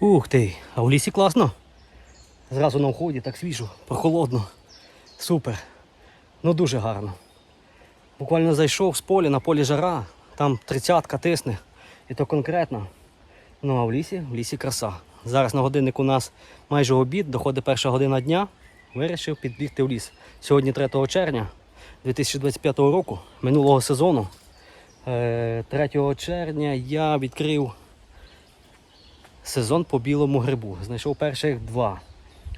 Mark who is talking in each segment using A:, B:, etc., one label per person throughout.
A: Ух ти, а в лісі класно. Зразу на вході так свіжо, прохолодно. Супер. Ну дуже гарно. Буквально зайшов з поля, на полі жара, там тридцятка тисне. І то конкретно. Ну а в лісі, в лісі краса. Зараз на годинник у нас майже обід, доходить перша година дня. Вирішив підбігти в ліс. Сьогодні 3 червня 2025 року, минулого сезону. Е, 3 червня я відкрив сезон по білому грибу. Знайшов перших два.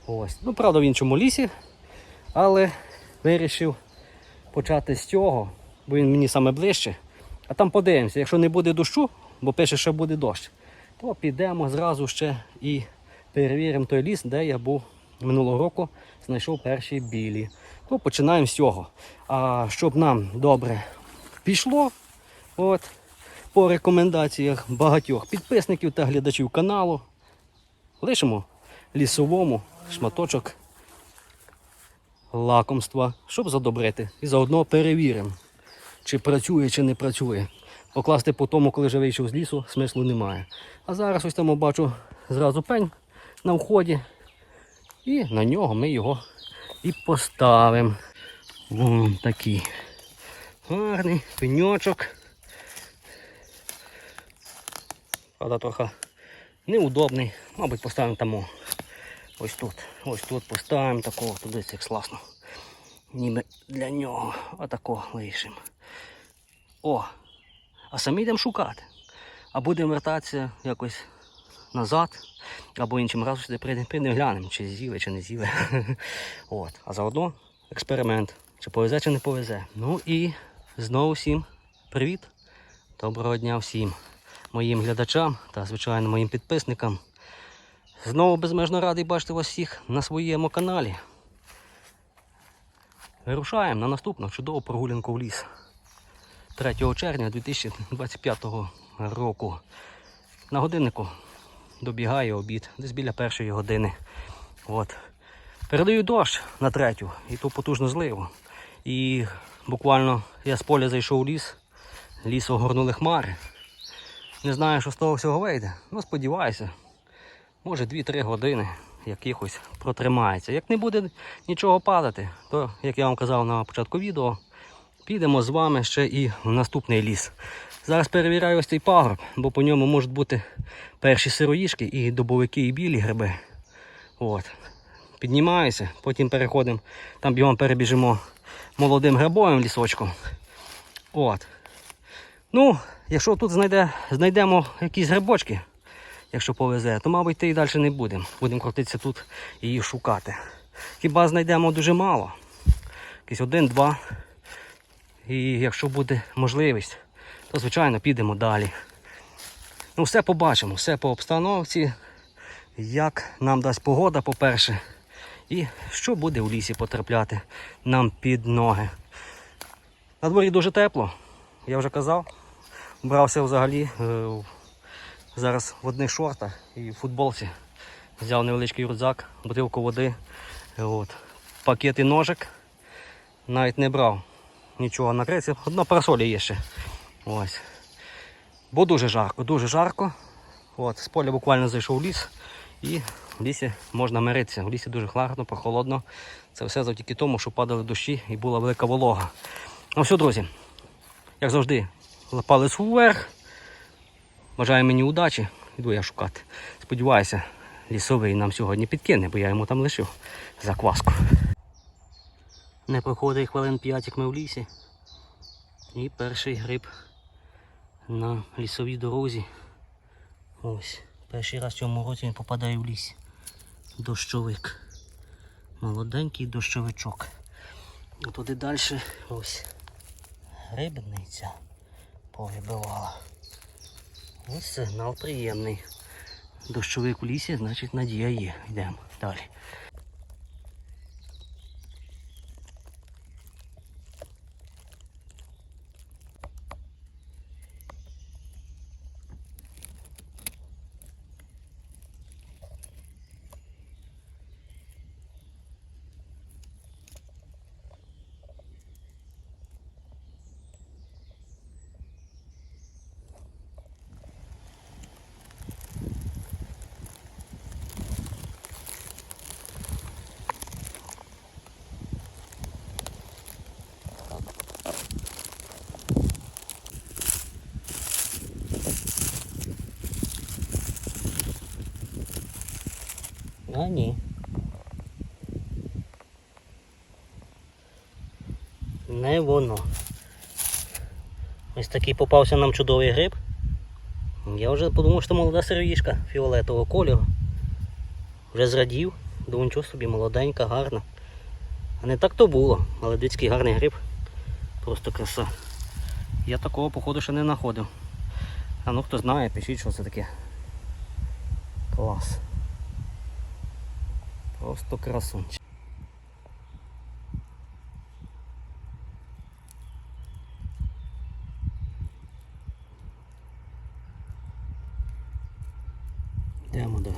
A: Ось. Ну, правда, в іншому лісі, але вирішив почати з цього, бо він мені саме ближче. А там подивимося, якщо не буде дощу, бо пише, що буде дощ, то підемо зразу ще і перевіримо той ліс, де я був минулого року, знайшов перші білі. Ну, починаємо з цього. А щоб нам добре пішло, от, по рекомендаціях багатьох підписників та глядачів каналу, лишимо лісовому шматочок лакомства, щоб задобрити. І заодно перевіримо, чи працює, чи не працює. Покласти по тому, коли вже вийшов з лісу, смислу немає. А зараз ось там бачу зразу пень на вході. І на нього ми його і поставимо. Вон такий гарний пеньочок. Правда, трохи неудобний. Мабуть, поставимо там. Ось тут. Ось тут поставимо такого, туди як класно. Ніби для нього отако лишимо. О! А самі йдемо шукати. А будемо вертатися якось назад, або іншим разом сюди прийдемо, прийдемо глянемо, чи з'їли, чи не з'їли. От. А заодно експеримент. Чи повезе, чи не повезе. Ну і знову всім привіт. Доброго дня всім моїм глядачам та, звичайно, моїм підписникам. Знову безмежно радий бачити вас всіх на своєму каналі. Вирушаємо на наступну чудову прогулянку в ліс. 3 червня 2025 року. На годиннику добігає обід, десь біля першої години. От. Передаю дощ на третю і ту потужну зливу. І буквально я з поля зайшов у ліс, ліс огорнули хмари. Не знаю, що з того всього вийде, ну сподіваюся, може 2-3 години якихось протримається. Як не буде нічого падати, то, як я вам казав на початку відео, підемо з вами ще і в наступний ліс. Зараз перевіряю ось цей пагорб, бо по ньому можуть бути перші сироїшки і добовики, і білі гриби. От. Піднімаюся, потім переходимо, там бігом перебіжимо молодим грибовим лісочком. От. Ну, якщо тут знайде, знайдемо якісь грибочки, якщо повезе, то, мабуть, ти і далі не будемо. Будемо крутитися тут і їх шукати. Хіба знайдемо дуже мало. Якийсь один-два. І якщо буде можливість, то звичайно підемо далі. Ну, все побачимо, все по обстановці, як нам дасть погода, по-перше, і що буде у лісі потрапляти нам під ноги. На дворі дуже тепло, я вже казав. Брався взагалі е, зараз в одних шортах і в футболці. Взяв невеличкий рюкзак, бутилку води, от, пакет і ножик. Навіть не брав нічого накритися. Одна парасоля є ще. Ось. Бо дуже жарко, дуже жарко. От, з поля буквально зайшов в ліс і в лісі можна миритися. В лісі дуже хладно, прохолодно. Це все завдяки тому, що падали дощі і була велика волога. Ну все, друзі, як завжди, палець вверх. Бажаю мені удачі. Іду я шукати. Сподіваюся, лісовий нам сьогодні підкине, бо я йому там лишив закваску. Не проходить хвилин 5, як ми в лісі. І перший гриб на лісовій дорозі. Ось. Перший раз в цьому році він попадає в ліс. Дощовик. Молоденький дощовичок. А туди далі ось грибниця повибивала. Ось сигнал приємний. Дощовик у лісі, значить надія є. Йдемо далі. Ні. Не воно. Ось такий попався нам чудовий гриб. Я вже подумав, що молода сироїшка фіолетового кольору. Вже зрадів, думаю, нічого собі молоденька, гарна. А не так то було, але дицький гарний гриб. Просто краса. Я такого походу ще не знаходив. А ну хто знає, пишіть, що це таке. Клас. Просто красунчик. Йдемо далі.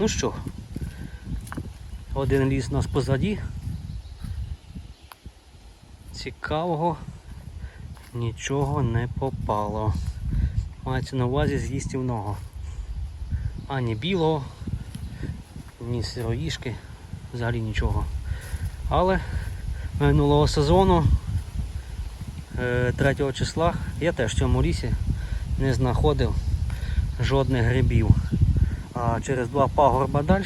A: Ну що, один ліс у нас позаді. Цікавого нічого не попало. Мається на увазі з їстівного. Ані білого, ні сироїшки, взагалі нічого. Але минулого сезону, е, 3 числа, я теж в цьому лісі не знаходив жодних грибів. А через два пагорба далі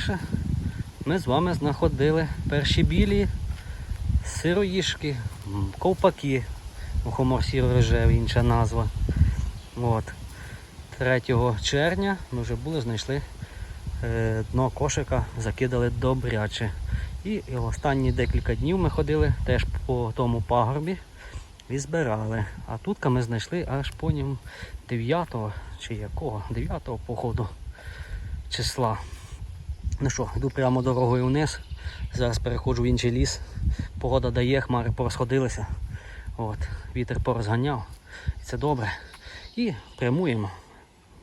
A: ми з вами знаходили перші білі сироїшки, ковпаки, мухомор сіро-рожевий, інша назва. От. 3 червня ми вже були, знайшли е, дно кошика, закидали добряче. І останні декілька днів ми ходили теж по тому пагорбі і збирали. А тут ми знайшли аж потім 9 чи якого? 9 походу числа. Ну що, йду прямо дорогою вниз. Зараз переходжу в інший ліс. Погода дає, хмари порозходилися. От, вітер порозганяв. І це добре. І прямуємо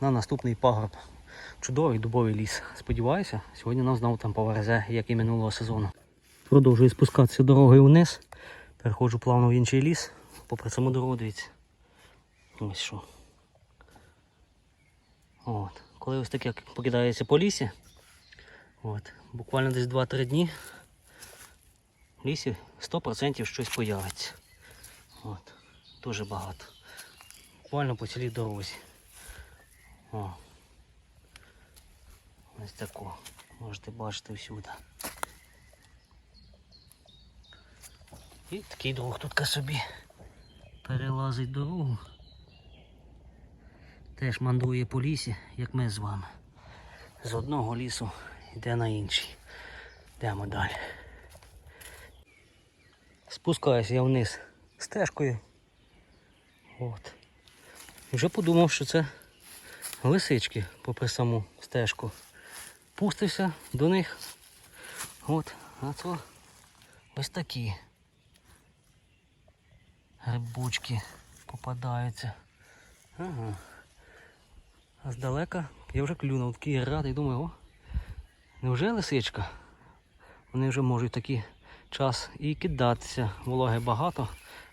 A: на наступний пагорб. Чудовий дубовий ліс. Сподіваюся, сьогодні нам знову там поверзе, як і минулого сезону. Продовжую спускатися дорогою вниз. Переходжу плавно в інший ліс. Попри саму дорогу, дивіться. Ось що. От. Коли ось таке покидається по лісі, от, буквально десь 2-3 дні в лісі 100% щось появиться. От. Дуже багато. Буквально по цілій дорозі. О. Ось таку. Можете бачити всюди. І такий друг тут собі перелазить дорогу. Теж мандрує по лісі, як ми з вами. З одного лісу йде на інший. Йдемо далі. Спускаюся я вниз стежкою. От. Вже подумав, що це лисички попри саму стежку. Пустився до них. От, а це ось такі грибочки попадаються. Ага. А здалека я вже клюнув такий радий, думаю, о, невже лисичка? Вони вже можуть такий час і кидатися. Вологи багато,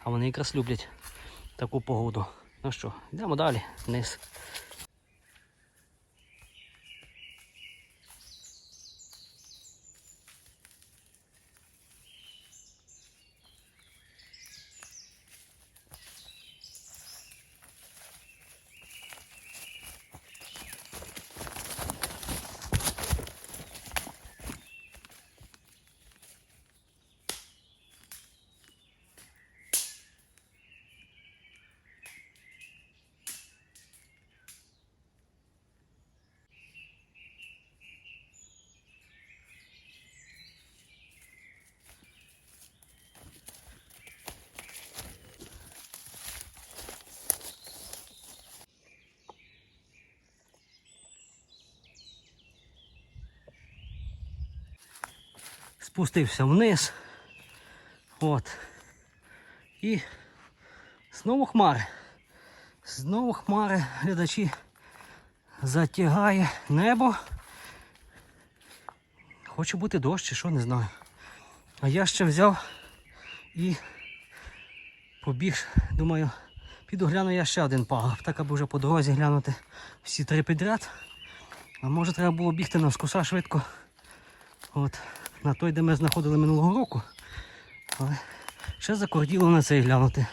A: а вони якраз люблять таку погоду. Ну що, йдемо далі, вниз. Спустився вниз. От. І знову хмари. Знову хмари, глядачі, затягає небо. Хоче бути дощ чи що, не знаю. А я ще взяв і побіг, думаю, піду гляну я ще один пагорб, так аби вже по дорозі глянути всі три підряд. А може треба було бігти на швидко. От, на той, де ми знаходили минулого року. Але Ще закорділо на цей глянути.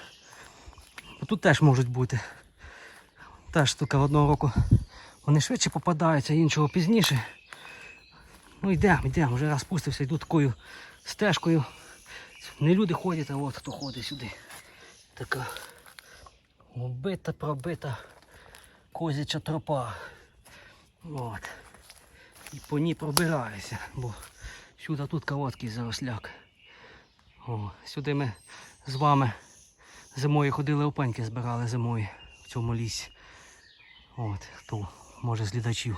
A: Бо Тут теж можуть бути. Теж штука одного року. Вони швидше попадаються, іншого пізніше. Ну йдемо, йдемо, вже раз спустився, йду такою стежкою. Не люди ходять, а от хто ходить сюди. Така убита, пробита козяча тропа. От. І по ній пробираюся, бо сюди тут короткий заросляк. О, сюди ми з вами зимою ходили опеньки збирали зимою в цьому лісі. От, хто може з глядачів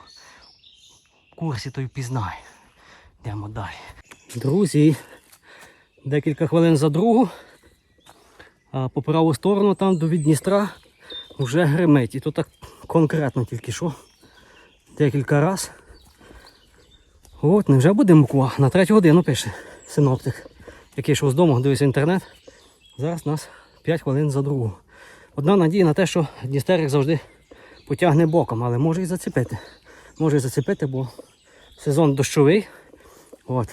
A: в курсі, той впізнає. Йдемо далі. Друзі, декілька хвилин за другу. А по праву сторону там до від Дністра вже гримить. І то так конкретно тільки що. Декілька раз. От, не вже буде муква. На третю годину пише синоптик. Який йшов з дому, дивився інтернет. Зараз нас 5 хвилин за другу. Одна надія на те, що Дністер як завжди потягне боком, але може і зацепити. Може і зацепити, бо сезон дощовий. От.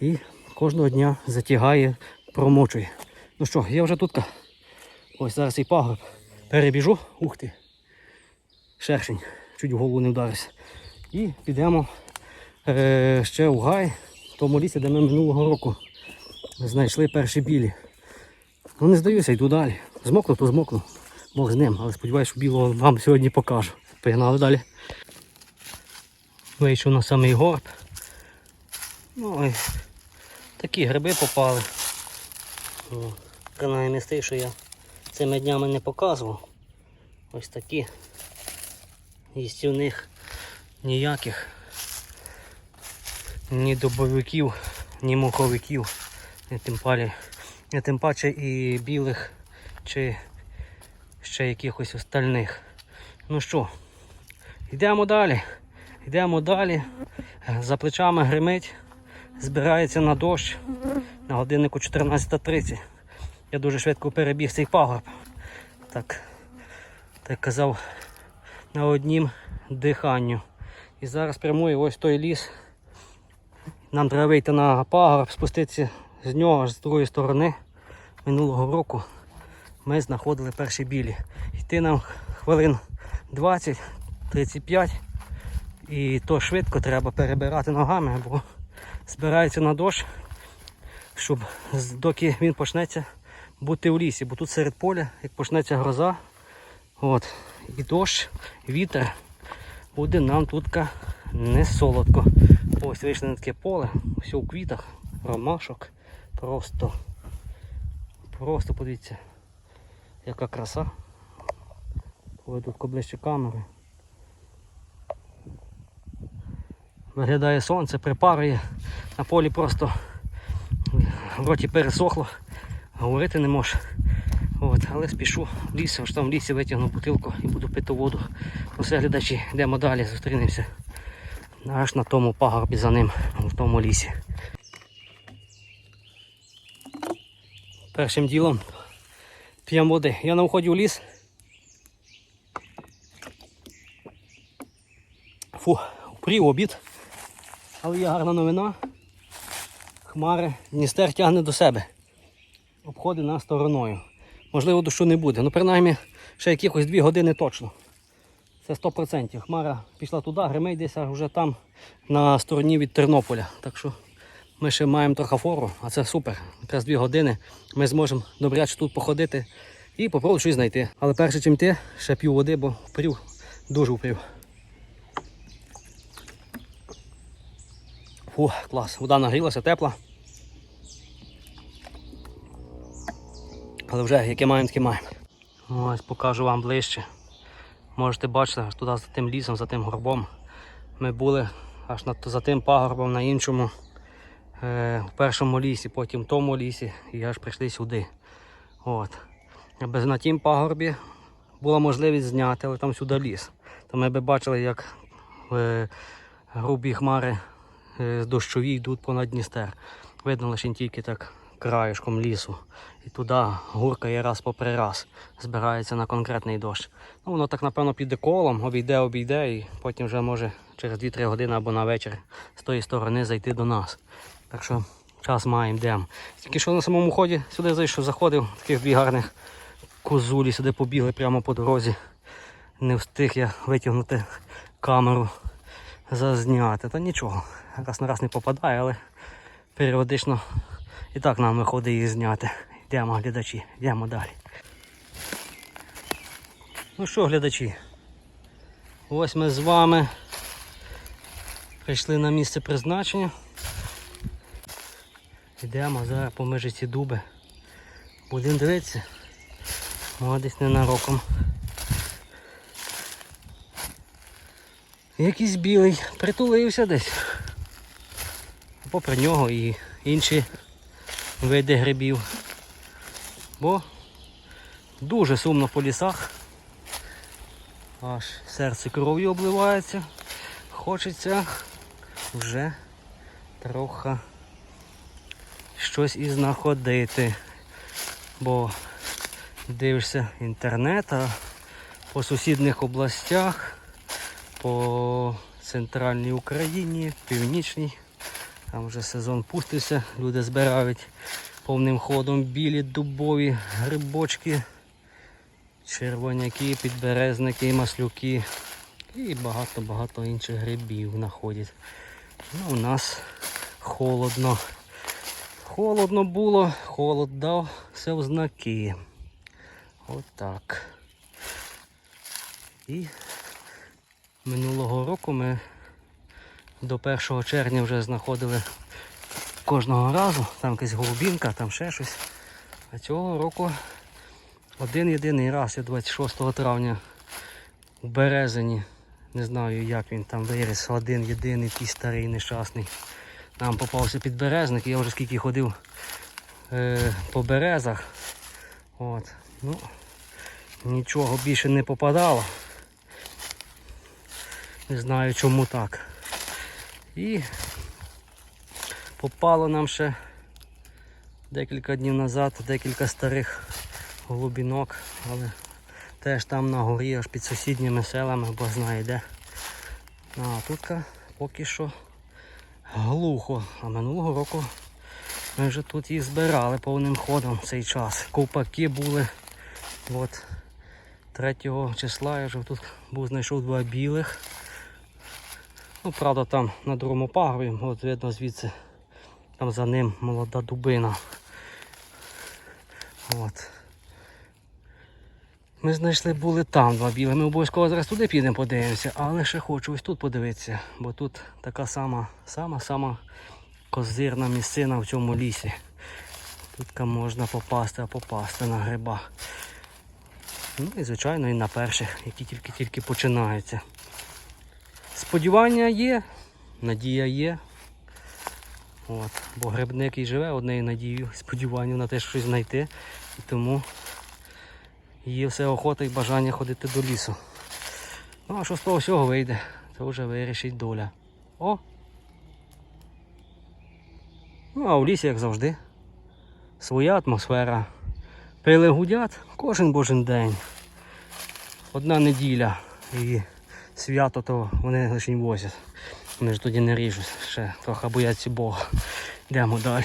A: І кожного дня затягає, промочує. Ну що, я вже тут. Ось зараз і пагорб. Перебіжу. Ух ти. Шершень. Чуть в голову не вдарився. І підемо е, ще у гай, в тому лісі, де ми минулого року знайшли перші білі. Ну не здаюся, йду далі. Змокну, то змокну. Бог з ним, але сподіваюся, що білого вам сьогодні покажу. Погнали далі. Вийшов на самий горб. Ну і такі гриби попали. О, Принаймні з тих, що я цими днями не показував. Ось такі. Їстівних ніяких. Ні добовиків, ні муховиків, ні тим, палі, ні тим паче і білих чи ще якихось остальних. Ну що, йдемо далі. Йдемо далі. За плечами гримить, збирається на дощ на годиннику 14.30. Я дуже швидко перебіг цей пагорб. Так, так казав на однім диханню. І зараз прямую ось той ліс. Нам треба вийти на пагорб, спуститися з нього аж з другої сторони. Минулого року ми знаходили перші білі. Йти нам хвилин 20-35. І то швидко треба перебирати ногами, бо збирається на дощ, щоб доки він почнеться бути в лісі. Бо тут серед поля, як почнеться гроза, от, і дощ, вітер, буде нам тут не солодко. Ось вийшли на таке поле, все у квітах, ромашок. Просто, просто подивіться, яка краса. Тут ближче камери. Виглядає сонце, припарює. На полі просто в роті пересохло, говорити не можу. От, але спішу в ліс, аж там в лісі витягну бутилку і буду пити воду. Все, глядачі, йдемо далі, зустрінемося аж на тому пагорбі за ним, в тому лісі. Першим ділом п'ємо води. Я на вході в ліс. Фу, впрів обід. Але є гарна новина. Хмари Дністер тягне до себе. Обходить нас стороною. Можливо, дощу не буде. Ну, принаймні, ще якихось дві години точно. Це 100%. Хмара пішла туди, гримить десь вже там на стороні від Тернополя. Так що ми ще маємо трохи фору, а це супер. Якраз дві години ми зможемо добряче тут походити і попробувати щось знайти. Але перше, чим ти, ще п'ю води, бо впрів, дуже впрів. Фу, клас. Вода нагрілася, тепла. Але вже яке маємо, таке маємо. Ось покажу вам ближче. Можете бачити, аж туди за тим лісом, за тим горбом. Ми були аж над, за тим пагорбом на іншому, е, в першому лісі, потім в тому лісі і аж прийшли сюди. От. На тім пагорбі була можливість зняти, але там сюди ліс. То ми б бачили, як е, грубі хмари е, дощові йдуть понад Дністер. Видно лише тільки так краєшком лісу. І туди гуркає раз попри раз, збирається на конкретний дощ. Ну, воно так, напевно, піде колом, обійде, обійде, і потім вже може через 2-3 години або на вечір з тої сторони зайти до нас. Так що Час маємо, йдемо. Тільки що на самому ході сюди зайшов, заходив, таких дві гарних козулі сюди побігли прямо по дорозі. Не встиг я витягнути камеру зазняти. Та нічого, раз на раз не попадає, але періодично і так нам виходить їх зняти. Йдемо, глядачі, йдемо далі. Ну що, глядачі? Ось ми з вами прийшли на місце призначення. Йдемо зараз поміж ці дуби. Будемо дивитися. Може десь ненароком. Якийсь білий притулився десь. Попри нього і інші види грибів. Бо дуже сумно по лісах. Аж серце кров'ю обливається. Хочеться вже трохи щось і знаходити. Бо дивишся інтернет, а по сусідніх областях, по центральній Україні, північній. Там вже сезон пустився, люди збирають повним ходом білі дубові грибочки, червоняки, підберезники, маслюки і багато-багато інших грибів знаходять. Ну, у нас холодно. Холодно було, холод дав все в знаки. Отак. І минулого року ми до 1 червня вже знаходили кожного разу, там якась голубінка, там ще щось. А цього року один єдиний раз, я 26 травня у березені, не знаю як він там виріс, один єдиний такий старий нещасний. Нам попався підберезник, я вже скільки ходив е, по березах. От. Ну, нічого більше не попадало. Не знаю чому так. І попало нам ще декілька днів назад декілька старих голубінок, але теж там на горі, аж під сусідніми селами, бо знає де. А тут поки що глухо. А минулого року ми вже тут їх збирали повним ходом в цей час. Ковпаки були. От 3 числа я вже тут був знайшов два білих. Ну, правда, там на другому пагорі, от видно звідси, там за ним молода дубина. От. Ми знайшли були там два білих. Ми обов'язково зараз туди підемо подивимося, але ще хочу ось тут подивитися, бо тут така сама сама сама козирна місцина в цьому лісі. Тут можна попасти, а попасти на гриба. Ну і звичайно і на перших, які тільки-тільки починаються. Сподівання є, надія є. От. Бо грибник і живе однією надією, сподіванням на те, що щось знайти. І тому є все охота і бажання ходити до лісу. Ну а що з того всього вийде, це вже вирішить доля. О! Ну а в лісі, як завжди, своя атмосфера. Пили гудять кожен божий день. Одна неділя і свято, то вони лише возять. Вони ж тоді не ріжуть, ще трохи бояться Бога. Йдемо далі.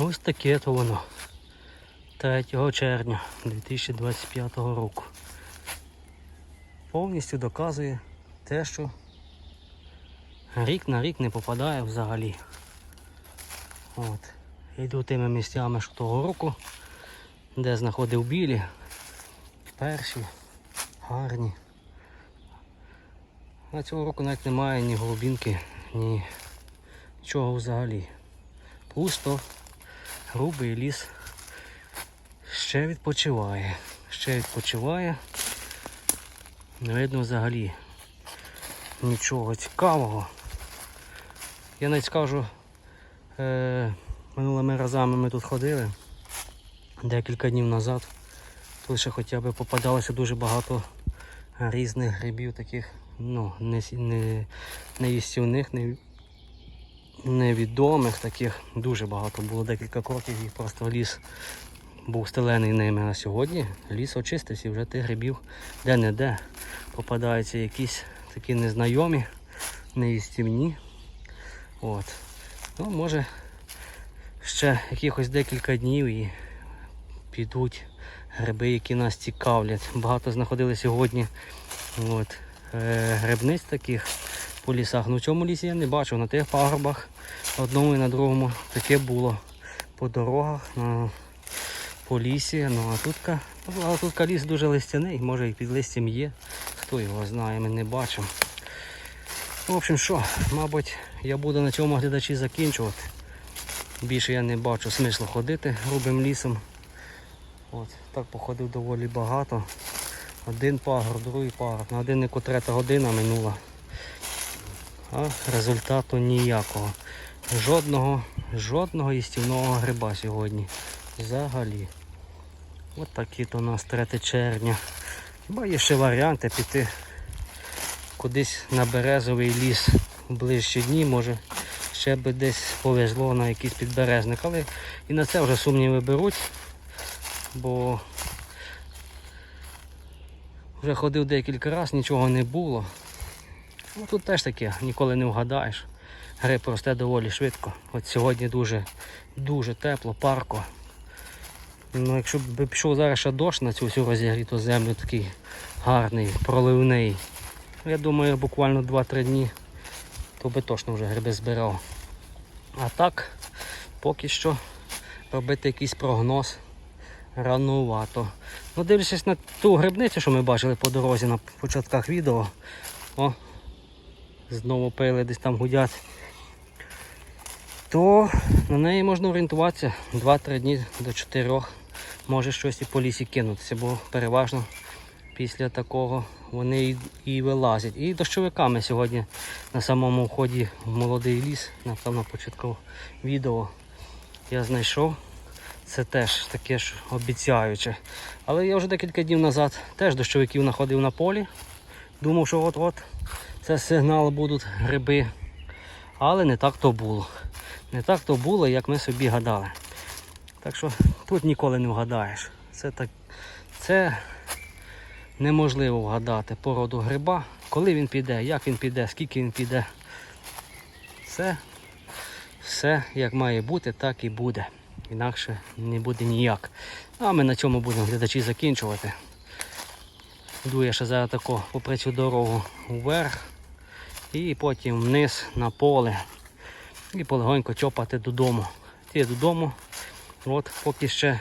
A: Ось таке то воно. 3 червня 2025 року. Повністю доказує те, що рік на рік не попадає взагалі. От. Йду тими місцями що того року, де знаходив білі, перші, гарні. А цього року навіть немає ні голубінки, ні чого взагалі. Пусто грубий ліс ще відпочиває. Ще відпочиває. Не видно взагалі нічого цікавого. Я навіть скажу, е, минулими разами ми тут ходили. декілька днів назад. Тут ще хоча б попадалося дуже багато різних грибів, таких ну, не, не, не їстівних, не, невідомих таких. Дуже багато було декілька кроків і просто ліс був стелений ними. А сьогодні ліс очистився, і вже тих грибів де-не-де попадаються якісь такі незнайомі, неїстівні. От. Ну, може, ще якихось декілька днів і підуть гриби, які нас цікавлять. Багато знаходили сьогодні от, е, грибниць таких по лісах. Ну в цьому лісі я не бачив. На тих пагорбах одному і на другому таке було по дорогах, на, по лісі. Ну а тут, а тут ліс дуже листяний, може і під листям є. Хто його знає, ми не бачимо. В общем, що, мабуть, я буду на цьому глядачі закінчувати. Більше я не бачу смислу ходити грубим лісом. От, так походив доволі багато. Один пагор, другий пагор. На годиннику третя година минула. А результату ніякого. Жодного, жодного їстівного гриба сьогодні. Взагалі. От такі то у нас 3 червня. Хіба є ще варіанти піти кудись на березовий ліс в ближчі дні, може ще би десь повезло на якийсь підберезник. Але і на це вже сумніви беруть, бо вже ходив декілька разів, нічого не було. Ну, тут теж таке, ніколи не вгадаєш. Гриб росте доволі швидко. От сьогодні дуже, дуже тепло, парко. Ну, якщо б пішов зараз ще дощ на цю всю розігріту землю, такий гарний, проливний. Я думаю, буквально 2-3 дні, то би точно вже гриби збирав. А так, поки що робити якийсь прогноз ранувато. Ну, дивлячись на ту грибницю, що ми бачили по дорозі на початках відео. О, знову пили десь там гудять. То на неї можна орієнтуватися 2-3 дні до 4 може щось і по лісі кинутися, бо переважно після такого вони і, і вилазять. І дощовиками сьогодні на самому вході в молодий ліс, напевно, початково відео я знайшов. Це теж таке ж обіцяюче. Але я вже декілька днів назад теж дощовиків знаходив на полі. Думав, що от-от це сигнал будуть гриби. Але не так то було. Не так то було, як ми собі гадали. Так що тут ніколи не вгадаєш. Це так. Це неможливо вгадати породу гриба, коли він піде, як він піде, скільки він піде. Це все як має бути, так і буде. Інакше не буде ніяк. А ми на цьому будемо глядачі закінчувати. Йду я ще зараз тако попри цю дорогу вверх і потім вниз на поле. І полегонько чопати додому. Ті додому. От поки ще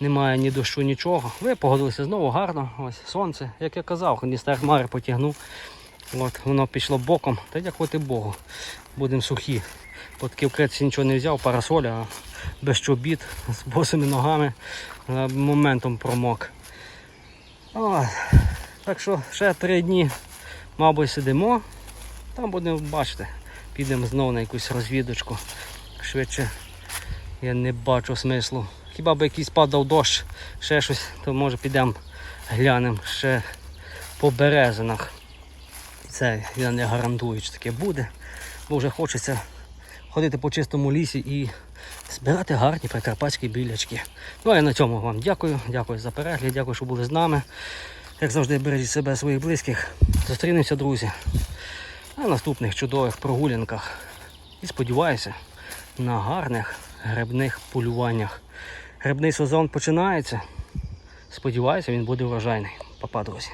A: немає ні дощу, нічого. Ви погодилися знову гарно. Ось сонце, як я казав, Ністер Хмари потягнув. От, воно пішло боком. Та дякувати Богу. Будемо сухі. По вкритці нічого не взяв, парасоля, без чобіт, з босими ногами. е, Моментом промок. О, так що ще три дні, мабуть, сидимо. Там будемо бачити. Підемо знову на якусь розвідочку. Швидше я не бачу смислу. Хіба б якийсь падав дощ, ще щось, то може підемо глянемо ще по березинах. Це я не гарантую, що таке буде. Бо вже хочеться ходити по чистому лісі і збирати гарні прикарпатські білячки. Ну а я на цьому вам дякую. Дякую за перегляд, дякую, що були з нами. Як завжди, бережіть себе, своїх близьких. Зустрінемося, друзі, на наступних чудових прогулянках. І сподіваюся, на гарних грибних полюваннях. Грибний сезон починається. Сподіваюся, він буде врожайний. Папа, друзі.